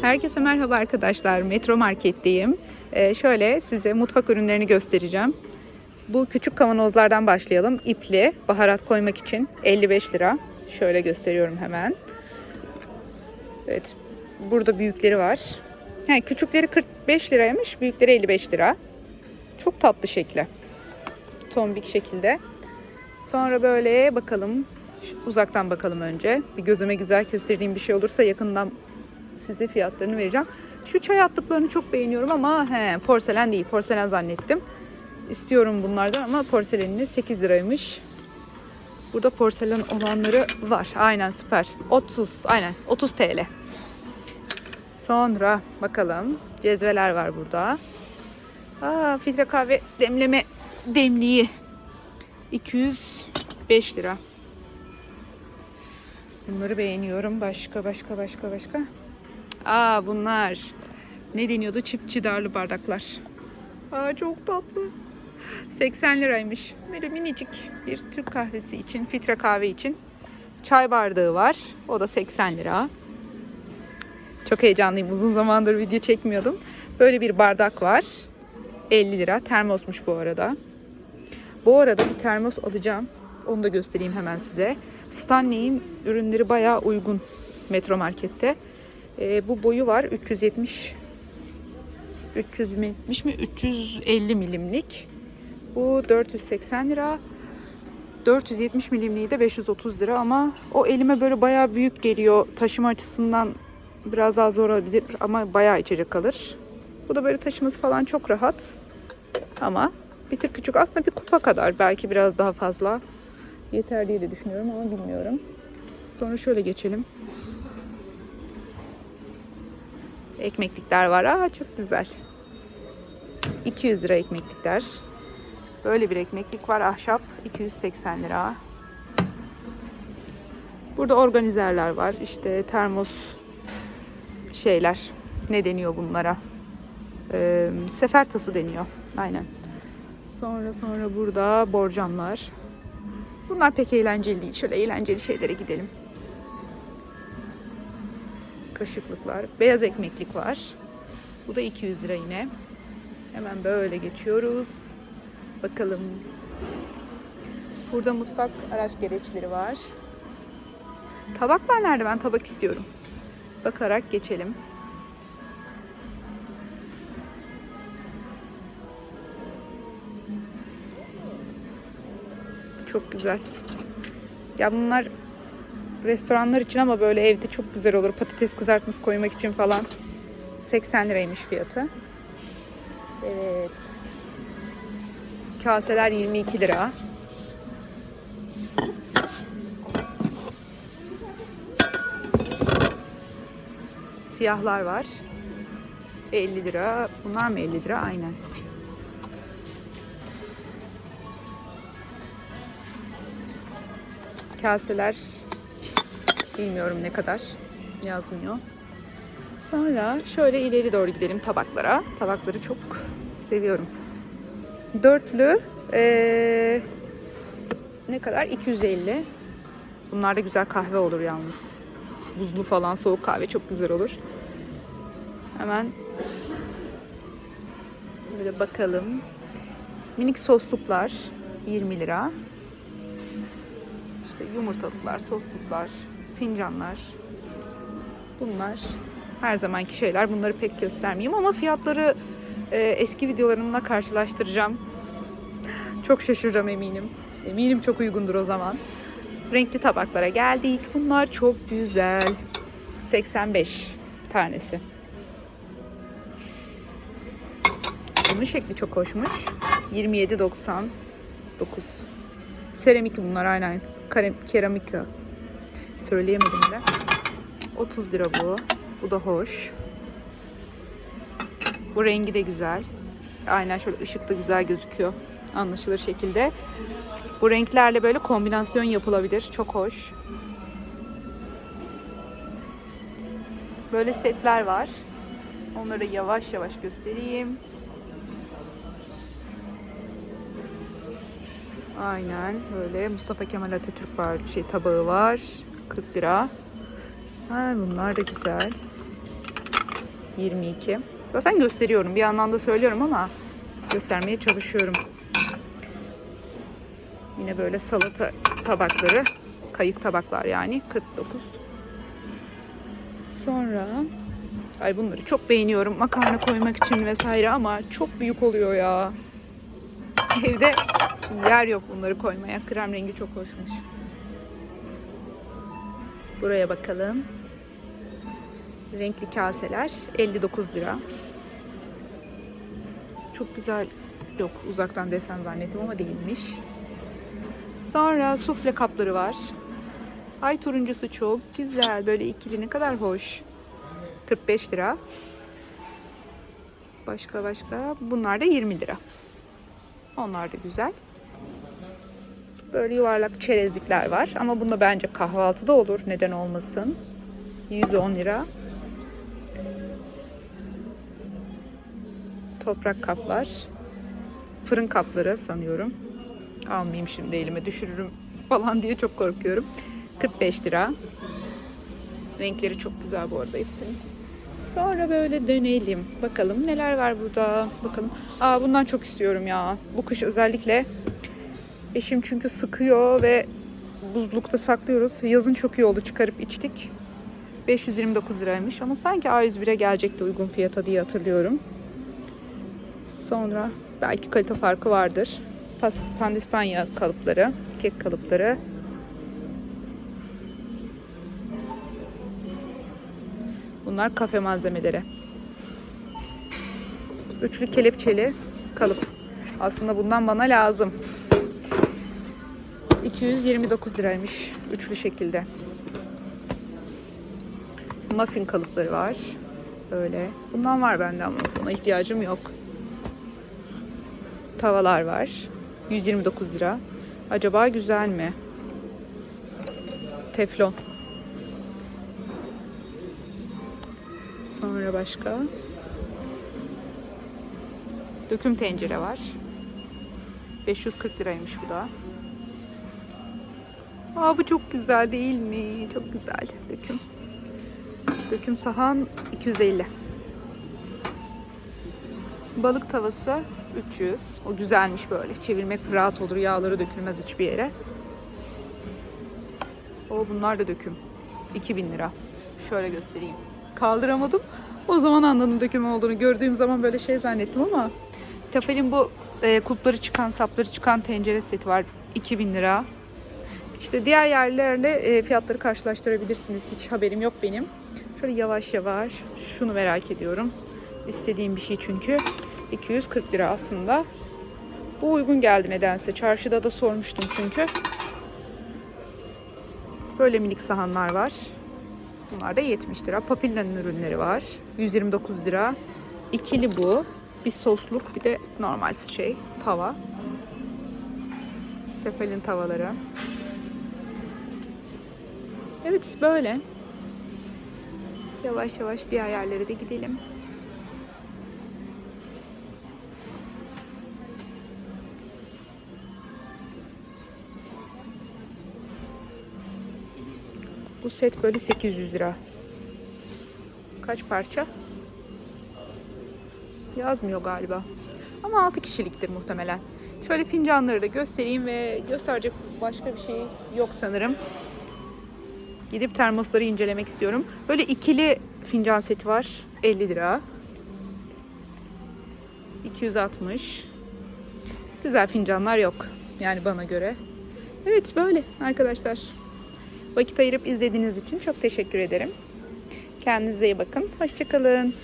Herkese merhaba arkadaşlar. Metro Market'teyim. Ee, şöyle size mutfak ürünlerini göstereceğim. Bu küçük kavanozlardan başlayalım. İpli, baharat koymak için 55 lira. Şöyle gösteriyorum hemen. Evet. Burada büyükleri var. He, küçükleri 45 liraymış, büyükleri 55 lira. Çok tatlı şekli. Tombik şekilde. Sonra böyle bakalım. Uzaktan bakalım önce. Bir gözüme güzel kestirdiğim bir şey olursa yakından size fiyatlarını vereceğim. Şu çay atlıklarını çok beğeniyorum ama he, porselen değil. Porselen zannettim. İstiyorum bunlardan ama porselenini 8 liraymış. Burada porselen olanları var. Aynen süper. 30 aynen 30 TL. Sonra bakalım cezveler var burada. Aa, filtre kahve demleme demliği 205 lira. Bunları beğeniyorum. Başka başka başka başka. Aa bunlar ne deniyordu? Çift darlı bardaklar. Aa çok tatlı. 80 liraymış. Böyle minicik bir Türk kahvesi için, filtre kahve için. Çay bardağı var. O da 80 lira. Çok heyecanlıyım. Uzun zamandır video çekmiyordum. Böyle bir bardak var. 50 lira. Termosmuş bu arada. Bu arada bir termos alacağım. Onu da göstereyim hemen size. Stanley'in ürünleri bayağı uygun Metro Market'te. Ee, bu boyu var 370 370 mi 350 milimlik. Bu 480 lira. 470 milimliği de 530 lira ama o elime böyle bayağı büyük geliyor. Taşıma açısından biraz daha zor olabilir ama bayağı içecek kalır. Bu da böyle taşıması falan çok rahat. Ama bir tık küçük. Aslında bir kupa kadar. Belki biraz daha fazla. Yeter diye de düşünüyorum ama bilmiyorum. Sonra şöyle geçelim. Ekmeklikler var. Aa çok güzel. 200 lira ekmeklikler. Böyle bir ekmeklik var ahşap 280 lira. Burada organizerler var. İşte termos şeyler. Ne deniyor bunlara? Ee, sefer tası deniyor. Aynen. Sonra sonra burada borcamlar. Bunlar pek eğlenceli değil. Şöyle eğlenceli şeylere gidelim. Kaşıklıklar. Beyaz ekmeklik var. Bu da 200 lira yine. Hemen böyle geçiyoruz. Bakalım. Burada mutfak araç gereçleri var. Tabaklar nerede? Ben tabak istiyorum. Bakarak geçelim. Çok güzel. Ya bunlar restoranlar için ama böyle evde çok güzel olur. Patates kızartması koymak için falan. 80 liraymış fiyatı. Evet. Kaseler 22 lira. Siyahlar var. 50 lira. Bunlar mı 50 lira? Aynen. Kaseler bilmiyorum ne kadar yazmıyor. Sonra şöyle ileri doğru gidelim tabaklara. Tabakları çok seviyorum. Dörtlü ee, ne kadar? 250. Bunlar da güzel kahve olur yalnız. Buzlu falan soğuk kahve çok güzel olur. Hemen böyle bakalım. Minik sosluklar 20 lira. İşte yumurtalıklar, sosluklar, fincanlar. Bunlar her zamanki şeyler. Bunları pek göstermeyeyim ama fiyatları e, eski videolarımla karşılaştıracağım. Çok şaşıracağım eminim. Eminim çok uygundur o zaman. Renkli tabaklara geldik. Bunlar çok güzel. 85 tanesi. Bunun şekli çok hoşmuş. 27.99. Seramik bunlar aynen. Keramika. Söyleyemedim bile. 30 lira bu. Bu da hoş. Bu rengi de güzel. Aynen şöyle ışıkta güzel gözüküyor. Anlaşılır şekilde. Bu renklerle böyle kombinasyon yapılabilir. Çok hoş. Böyle setler var. Onları yavaş yavaş göstereyim. Aynen böyle Mustafa Kemal Atatürk var. Şey tabağı var. 40 lira. Ha, bunlar da güzel. 22. Zaten gösteriyorum. Bir yandan da söylüyorum ama göstermeye çalışıyorum. Yine böyle salata tabakları. Kayık tabaklar yani. 49. Sonra ay bunları çok beğeniyorum makarna koymak için vesaire ama çok büyük oluyor ya. Evde yer yok bunları koymaya. Krem rengi çok hoşmuş. Buraya bakalım. Renkli kaseler 59 lira. Çok güzel. Yok uzaktan desen zannettim ama değilmiş. Sonra sufle kapları var. Ay turuncusu çok güzel. Böyle ikili ne kadar hoş. 45 lira. Başka başka. Bunlar da 20 lira. Onlar da güzel. Böyle yuvarlak çerezlikler var. Ama bunda bence kahvaltıda olur. Neden olmasın. 110 lira. Toprak kaplar. Fırın kapları sanıyorum. Almayayım şimdi elime düşürürüm falan diye çok korkuyorum. 45 lira. Renkleri çok güzel bu arada hepsinin. Sonra böyle dönelim. Bakalım neler var burada. Bakalım. Aa bundan çok istiyorum ya. Bu kış özellikle eşim çünkü sıkıyor ve buzlukta saklıyoruz. Yazın çok iyi oldu çıkarıp içtik. 529 liraymış ama sanki A101'e gelecekti uygun fiyata diye hatırlıyorum. Sonra belki kalite farkı vardır. Pandispanya kalıpları, kek kalıpları. Bunlar kafe malzemeleri. Üçlü kelepçeli kalıp. Aslında bundan bana lazım. 229 liraymış üçlü şekilde. Muffin kalıpları var. Böyle. Bundan var bende ama buna ihtiyacım yok. Tavalar var. 129 lira. Acaba güzel mi? Teflon. Sonra başka. Döküm tencere var. 540 liraymış bu da. Aa bu çok güzel değil mi? Çok güzel döküm. Döküm sahan 250. Balık tavası 300. O güzelmiş böyle. Çevirmek rahat olur. Yağları dökülmez hiçbir yere. O bunlar da döküm. 2000 lira. Şöyle göstereyim. Kaldıramadım. O zaman anladım döküm olduğunu. Gördüğüm zaman böyle şey zannettim ama Tefal'in bu e, kulpları çıkan, sapları çıkan tencere seti var. 2000 lira. İşte diğer yerlerle e, fiyatları karşılaştırabilirsiniz. Hiç haberim yok benim. Şöyle yavaş yavaş şunu merak ediyorum. İstediğim bir şey çünkü. 240 lira aslında. Bu uygun geldi nedense. Çarşıda da sormuştum çünkü. Böyle minik sahanlar var. Bunlar da 70 lira. Papilla'nın ürünleri var. 129 lira. İkili bu. Bir sosluk bir de normal şey tava. Tefal'in tavaları. Evet böyle. Yavaş yavaş diğer yerlere de gidelim. Bu set böyle 800 lira. Kaç parça? Yazmıyor galiba. Ama 6 kişiliktir muhtemelen. Şöyle fincanları da göstereyim ve gösterecek başka bir şey yok sanırım. Gidip termosları incelemek istiyorum. Böyle ikili fincan seti var. 50 lira. 260. Güzel fincanlar yok. Yani bana göre. Evet böyle arkadaşlar. Vakit ayırıp izlediğiniz için çok teşekkür ederim. Kendinize iyi bakın. Hoşçakalın.